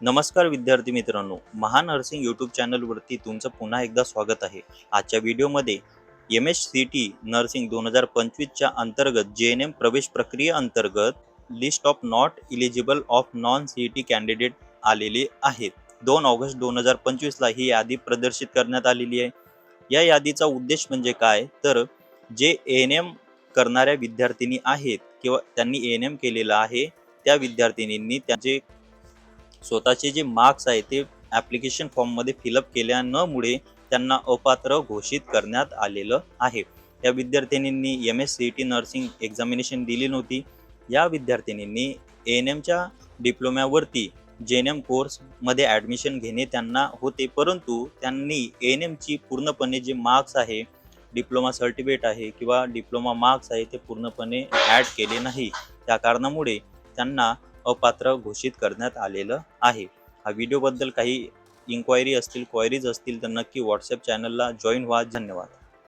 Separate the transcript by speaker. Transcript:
Speaker 1: नमस्कार विद्यार्थी मित्रांनो महान नर्सिंग यूट्यूब चॅनलवरती तुमचं पुन्हा एकदा स्वागत आहे. आजच्या व्हिडिओमध्ये M S C T nursing दोन हजार पंचवीसच्या अंतर्गत जे एन एम प्रवेश प्रक्रिया अंतर्गत list of not eligible of non C E T candidate आलेले आहेत. दोन ऑगस्ट दोन हजार पंचवीसला ही यादी प्रदर्शित करण्यात आलेली आहे. या यादीचा उद्देश म्हणजे काय? तर जे एन एम करणाऱ्या विद्यार्थिनी आहेत किंवा त्यांनी एन एम केलेलं आहे त्या विद्यार्थिनींनी त्यांचे स्वतःचे जे मार्क्स आहे ते ॲप्लिकेशन फॉर्ममध्ये फिलअप केल्यानमुळे त्यांना अपात्र घोषित करण्यात आलेलं आहे. या विद्यार्थिनींनी M S C T nursing examination दिली नव्हती. या विद्यार्थिनींनी ए एन एमच्या डिप्लोम्यावरती जे एन एम कोर्समध्ये ॲडमिशन घेणे त्यांना होते. परंतु त्यांनी ए एन एमची पूर्णपणे जे मार्क्स आहे डिप्लोमा सर्टिफिकेट आहे किंवा डिप्लोमा मार्क्स आहे ते पूर्णपणे ॲड केले नाही. त्या कारणामुळे त्यांना अपात्र घोषित करण्यात आलेलं आहे. हा व्हिडिओबद्दल काही इन्क्वायरी असतील क्वायरीज असतील तर नक्की व्हॉट्सअप चॅनलला जॉईन व्हा. धन्यवाद.